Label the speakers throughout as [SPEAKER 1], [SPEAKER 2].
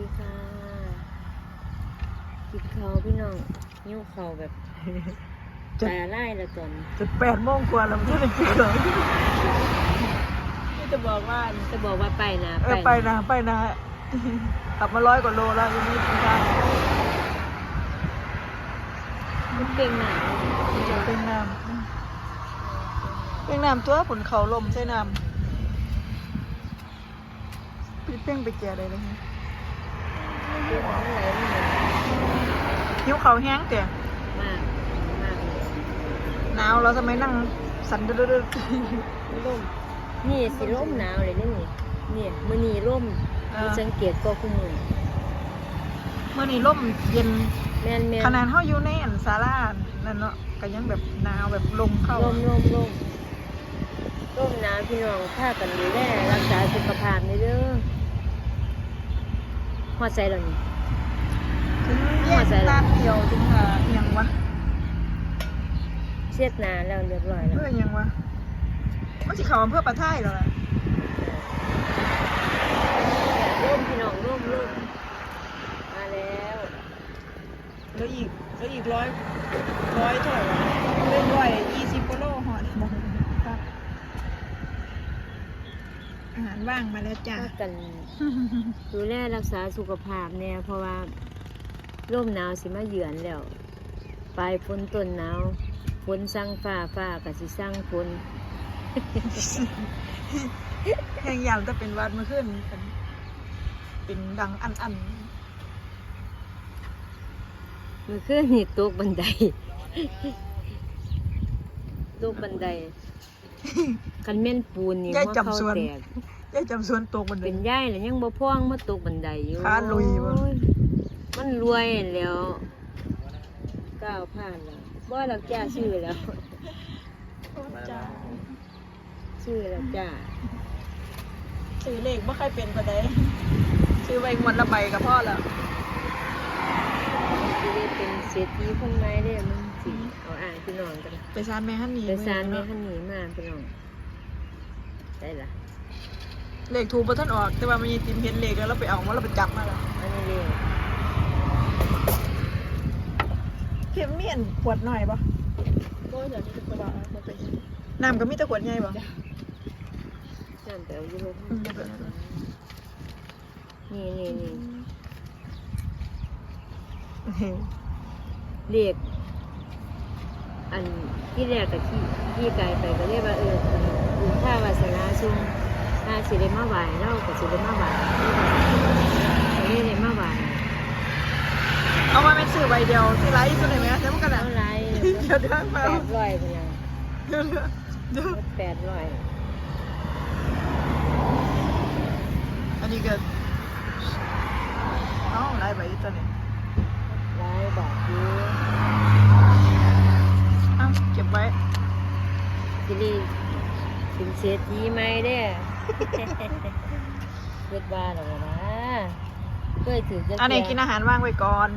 [SPEAKER 1] ดีค่ะกินข้าวพี่น้องยิ้วข้าวแบบ
[SPEAKER 2] จะ
[SPEAKER 1] ตาไล่ละตอน
[SPEAKER 2] จะแปดโมงกว่าแล้วไม่ได้กินเลยนี่จะบอกว่า
[SPEAKER 1] จะบอกว่าไปนะ
[SPEAKER 2] เออไปนะไปนะขับมาร้อยกว่าโลแล้วยังไม่กินข้าว
[SPEAKER 1] มันเก่งหนา
[SPEAKER 2] เป็นน้ำเป็นน้ำตัวผลเขาลมใส่น้ำพี่เป้งไปแก่เลยเลย
[SPEAKER 1] เก่งหนาอะไรนี่มัน
[SPEAKER 2] หิวเขาวแห้งแต่
[SPEAKER 1] มากมากเลย
[SPEAKER 2] หนาวเราทำไมนั่งสั่นดื้อ
[SPEAKER 1] ร่มนี่สิร่มหนาวเลยนี่นี่เนี่ยมือนีร่มมีสังเกตก็คือมือ
[SPEAKER 2] ๆเมื่อนี้ลมเย็น
[SPEAKER 1] แม่นแม่น
[SPEAKER 2] ขนาดเขาอยู่ในอันศาลานั่นเนาะก็ยังแบบหนาวแบบลมเข้า
[SPEAKER 1] ร่มร่มร่มร่มหนาวพี่น้องพากันดูแลรักษาสุขภาพในเด้อ หัวใจเรานี่
[SPEAKER 2] ถึงแยกร้านเดียวถึงอ่าอิหยังวะ
[SPEAKER 1] เช็ดหนาแล้วเรียบร้อยแล้ว
[SPEAKER 2] เพื่ออิหยังวะมันสิเขาอำเภอปะไทยแล้วล่ะ
[SPEAKER 1] ร่มพี่น้องร่มร่มมาแล้ว
[SPEAKER 2] แล้วอีกแล้วอีกร้อยร้อยเท่าไหร่วะเล่นร้อยยี่สิบกิโลหอดมองครับอาหาร ว่างมาแล้วจ้า
[SPEAKER 1] พากันดูแลรักษาสุขภาพเนี่ยเพราะว่าร่มหนาวสิมาเยือนแล้วปลายฝนต้นหนาวฝนสั่งฟ้าฟ้ากับสิสั่งฝน
[SPEAKER 2] แห่งยามจะเป็นหวัดเมื่อคืนนี้เป็นเป็นดังอันอัน
[SPEAKER 1] มือขึ้นนี่ตกบันไดตกบันไดคันแม่นปูนนี่
[SPEAKER 2] ย่าย
[SPEAKER 1] หัว
[SPEAKER 2] จำ
[SPEAKER 1] เขา
[SPEAKER 2] ส่วน
[SPEAKER 1] แตก
[SPEAKER 2] ย่ายจำส่วนตกบันได
[SPEAKER 1] เป็นย่ายแล้วยังบ่พ่วงมาตกบันไดอยู่
[SPEAKER 2] ขาลุยบ่
[SPEAKER 1] โอ้มันรวยแล้วก้าวผ่านแล้วบ่หลักจ้าชื่อแล้ว
[SPEAKER 2] จ้า
[SPEAKER 1] ชื่อแล้วจ้า
[SPEAKER 2] ซื้อเลขไม่ค่อยเป็นก็ได้ซื้อไว้งวดละใบกับพ่อแล้ว
[SPEAKER 1] สิได้เป็นเศรษฐีคนใหม่เด้อมึงสิเอาอ่างพี่น้องกัน
[SPEAKER 2] ไปซานแม่ฮันนี่
[SPEAKER 1] ไปซานแม่คันนี้มาพี่น้องได้ล่ะ
[SPEAKER 2] เลขถูกบ่ท่านออก แต่ว่ามันยังติมเห็นเลขแล้วเราไปเอามาเราไปจับมาแล้ว
[SPEAKER 1] อันนี้เรียก
[SPEAKER 2] เข็มเมียนขวดหน่อยปะน้ำก็มีแต่ขวดใหญ่ปะ
[SPEAKER 1] น้ำไปเอาอยู่รถ
[SPEAKER 2] อืมเดี๋ยวไปเอา
[SPEAKER 1] นี่นี่นี่
[SPEAKER 2] เฮ้ย
[SPEAKER 1] เรียกอันที่แรกกับที่ที่ไกลไปก็เรียกว่าเออบุญท่าวาสนาซุง ถ้าสิได้มาไหวเล่าก็สิได้มาไหวก็เลยได้มาไหว
[SPEAKER 2] เอามาเป็นสื่อใบเดียวที่ไลฟ์ตัวไหนไหมจำกัน
[SPEAKER 1] เท่า
[SPEAKER 2] อะ
[SPEAKER 1] ไร
[SPEAKER 2] เดี๋ยวเดี๋ยวมา
[SPEAKER 1] แปดร้อยเป็นยัง
[SPEAKER 2] เดี๋ยวเดี๋ยวเดี๋ยว
[SPEAKER 1] แปดร้อย
[SPEAKER 2] อันนี้ก็เอ้าไลฟ์ใบตัวนี้
[SPEAKER 1] ร้อยบาทอยู่
[SPEAKER 2] เอ้าเก็บไว้
[SPEAKER 1] สิได้เป็นเศรษฐีไหมเด้อ เกิดบ้าหรอกนะเคยถือจะ
[SPEAKER 2] อันนี้กินอาหารว่างไว้ก่อน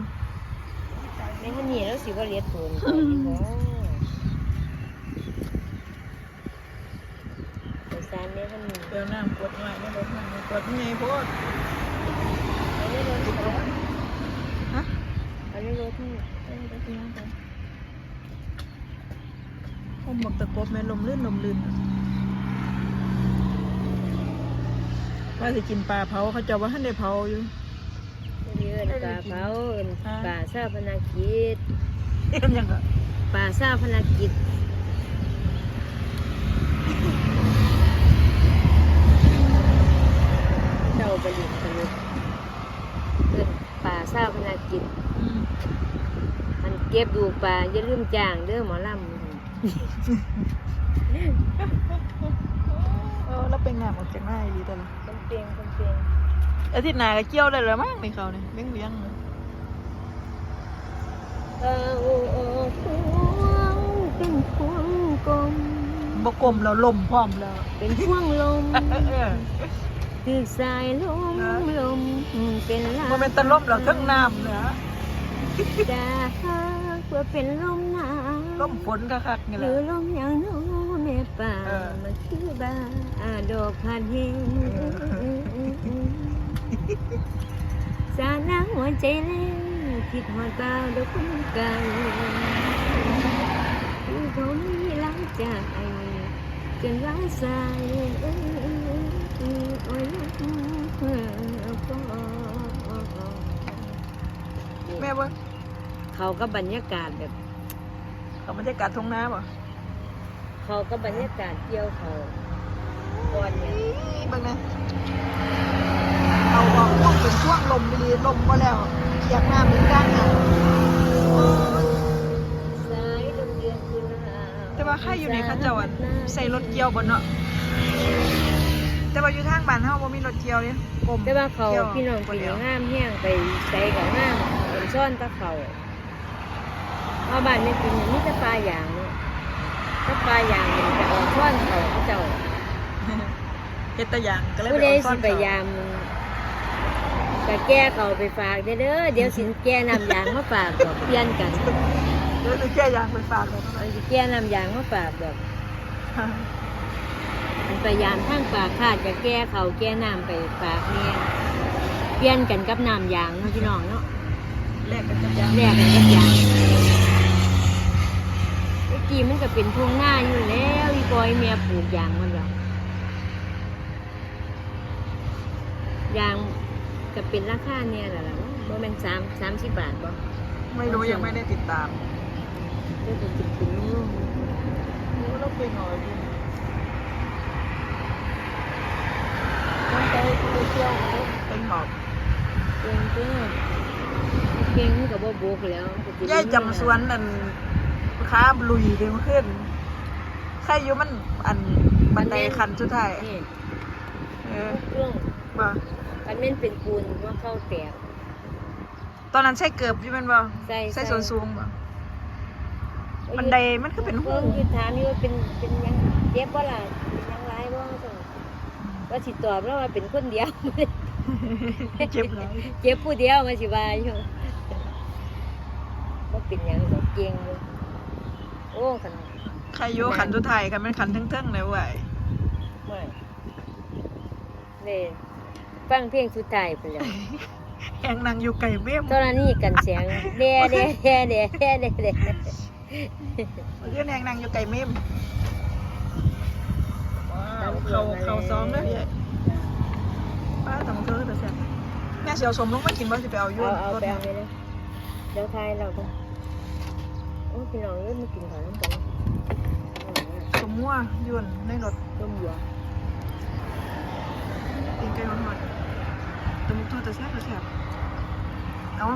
[SPEAKER 1] ในมันนี่แล้วสิว่าเลียดปูนเขาดีกว่าไปซานเนี่ยมันนี่
[SPEAKER 2] เดี๋ยวน้ำกดหน่อยไม่ลดน้ำกดไงโพด
[SPEAKER 1] เอาไม่รถเอา
[SPEAKER 2] ฮะ
[SPEAKER 1] เอาไม่รถนี่
[SPEAKER 2] ผมบอกตะกบแม่ลมลื่นลมลื่น ว่าจะกินปลาเผาเขาเจะว่าท่านได้เผาอยู่
[SPEAKER 1] เยอะปลาเผาเอิ้นปลาซาพนากิจ
[SPEAKER 2] เอ็มยังก็
[SPEAKER 1] ปลาซาพนากิจเจ้าประดิษฐ์ผลิตเอิ้นปลาซาพนากิจ
[SPEAKER 2] อืม
[SPEAKER 1] มันเก็บดูปลาอย่าลืมจ้างเด้อหมอลำ
[SPEAKER 2] เออแล้วเป็นงานออกจากหน้าดีแต่ละ
[SPEAKER 1] คน เปียงคนเปียง
[SPEAKER 2] อาทิตย์หน้าก็เกี่ยวได้แล้วมั้งในเขาเนี่ยเลี้ยงเลี้ยงเลย
[SPEAKER 1] เออโอ้โอ้พวงเป็นพวงกลม
[SPEAKER 2] บกลมแล้วลมพร้อมแล้ว
[SPEAKER 1] เป็นพวงลม
[SPEAKER 2] เออเออ
[SPEAKER 1] คือสายลมลมเป็นลา
[SPEAKER 2] มันเป็นตะลมแล้วทั้งน้ำเนื้อ
[SPEAKER 1] จะหากว่าเป็นลมหนาว
[SPEAKER 2] ลมฝนคักๆนี่
[SPEAKER 1] ห
[SPEAKER 2] แห
[SPEAKER 1] รื
[SPEAKER 2] ละ
[SPEAKER 1] อลมอย่างโน้แม่ ป่า
[SPEAKER 2] เออ
[SPEAKER 1] มันคือบาดอกพันเฮงสานังหัวใจเล่นคิดหอดตาดอกคุณไก่คือเขามีหลังใจจนว่าสายเอ้ยโอ้ยพ่อ
[SPEAKER 2] แม่เบิ่ง
[SPEAKER 1] เขาก็บรรยากาศแบบ
[SPEAKER 2] เขาบรรยากาศทุ่งนาบ่
[SPEAKER 1] เขาก็บรรยากาศเกี่ยวเขาก่อนเนี่ย
[SPEAKER 2] เบิ่งนะเอาบอกต้องเป็นช่วงลมดีลมบ่แล้วเคียกน้ำเป็นกลางอะ
[SPEAKER 1] สายลมเดือนกุหลาบ
[SPEAKER 2] แต่ว่าใครอยู่ในเขาเจ้าอะใส่รถเกี่ยวบ่เนาะแต่ว่าอยู่ทางบ้านเฮาบ่มีรถเกี่ยวเด้กลม
[SPEAKER 1] แต่ว่าเขา
[SPEAKER 2] กี่ยว
[SPEAKER 1] พี่น้อง
[SPEAKER 2] บ่
[SPEAKER 1] ปี
[SPEAKER 2] เดียว
[SPEAKER 1] ห้ามแห้งไปใส่กับห้ามเป็นซ่อนตะเขาเพราะบ้านนี่กินมีแต่ปลาอย่างเนาะ ถ้าปลาอย่างมันจะออกซ่อนเขาเขาเจ้า
[SPEAKER 2] เฮ็ดแตะอย่างก็เลย
[SPEAKER 1] ผู้
[SPEAKER 2] ไป
[SPEAKER 1] ใด
[SPEAKER 2] เอาซ่
[SPEAKER 1] สิ
[SPEAKER 2] อน
[SPEAKER 1] ไป
[SPEAKER 2] เขา
[SPEAKER 1] ยามก็แก้เขาไปฝากเด้อเด้อเดี๋ยวสิแก้นำยางมาฝากบอกเปลี่ยนกัน
[SPEAKER 2] เดี๋ยวสิแก้ยางไปฝากเลย
[SPEAKER 1] มันสิแก้นำยางมาฝากแบบมันไปยามทางปากขาดจะแก้เขาแก้น้ำไปฝากเนี่ยเปลี่ยนกันกับน้ำยางเนาะพี่น้องเนาะ
[SPEAKER 2] แลกกันกับยาง
[SPEAKER 1] แรกกันกับยางเมื่อ กี้มันก็เป็นทุ่งหน้าอยู่แล้วอีกอยเมียปลูกยางมันแล้วยางก็เป็นราคาเนี่ยแหละล่ะบ่แม่นสามสามสิบบาทบ่
[SPEAKER 2] ไม่รู้ยังไม่ได้ติดตาม
[SPEAKER 1] เดี๋ยวจะติดถึงนู่น
[SPEAKER 2] รู้แล้วเป็นหน่อยอยู่
[SPEAKER 1] มันไปไปเที่ยวเขา
[SPEAKER 2] เป็นหมอบ
[SPEAKER 1] เก่งเก่งเก่งมันกับบ่บุกแล้วมันก็สิ
[SPEAKER 2] ย่ายจำสวนนั่น ค้าลุยเลยเมื่อคืนใครอยู่มันอันบันไดคันสุดท้าย
[SPEAKER 1] นี่
[SPEAKER 2] เออ
[SPEAKER 1] เครื่อง
[SPEAKER 2] บ่
[SPEAKER 1] คันแม่นเป็นปูนว่าเข้าแตก
[SPEAKER 2] ตอนนั้นใช่เกือบอยู่แมันบ่
[SPEAKER 1] ใส่
[SPEAKER 2] ใช่ส่วนสูงบ่บันไดมันก็เป็นหู
[SPEAKER 1] เพิ่งคือถามอยู่ว่าเป็นเป็นหยังเจ็บบ่ล่ะเป็นหยังร้ายบ่ซั่นว่าสิตอบแล้วว่าเป็นคนเดียว
[SPEAKER 2] เจ็บเลย
[SPEAKER 1] เจ็บผู้เดียวมาสิว่าอยู่บ่เป็นหยังดอกเก่งอยู่ โอ้คัน
[SPEAKER 2] ใครอยู่ขันสุดท้ายกันเป็นขันเทิงๆเลยเว้ย
[SPEAKER 1] ไม่เด้ฟังเพลงสุดท้ายไปแล้ว
[SPEAKER 2] แหงนางอยู่ไก่เบี้ยม
[SPEAKER 1] ตอนนี้กันเสียงเด้เด้เด้เด้เด้เด้เด้
[SPEAKER 2] เมื่อคืนแหงนางอยู่ไก่เบี้ยมว้าวเขาเขาซ้อมเลยยายป้าแต่มันเธอแต่แซ่บแม่เสียวสมลงมากินบ่สิไปเอาอยุ่
[SPEAKER 1] เอา
[SPEAKER 2] น
[SPEAKER 1] เอา
[SPEAKER 2] รถ
[SPEAKER 1] ไปเอาไปเลยเดี๋ยวทายเราต้ องโอ้พี่น้องเอ้ยมากินข้าวน้ำกัน
[SPEAKER 2] สมมั่วยุ่นในรถ
[SPEAKER 1] ต้มหยว
[SPEAKER 2] ตีนไก่ร้อนๆแตมุกตัวแต่แซ่บแต่แซ่บเอา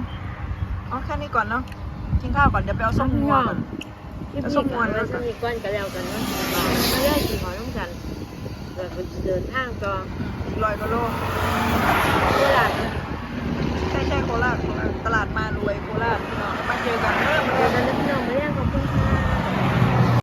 [SPEAKER 2] เอาแค่นี้ก่อนเนาะกินข้าวก่อนเดี๋ยวไปเอาส้มมั่วก่อน
[SPEAKER 1] ที่
[SPEAKER 2] แล้ว
[SPEAKER 1] นี่
[SPEAKER 2] ส้ม
[SPEAKER 1] ก่
[SPEAKER 2] ม่
[SPEAKER 1] อ
[SPEAKER 2] วนน
[SPEAKER 1] แล้ว
[SPEAKER 2] ด้วย
[SPEAKER 1] จะมีก้อนกันแล้วกันเนาะมาเรื่อยกินข้าวน้ำกันแล้วก็เดินทางต่อ
[SPEAKER 2] อีกร้อยกว่าโล
[SPEAKER 1] เวลาเดิน
[SPEAKER 2] ตลาดมารวยโคราชพี่น้องมาเจอกันเด้อมาเจอกัน
[SPEAKER 1] เด้อพี่น้องม่เลี้ยง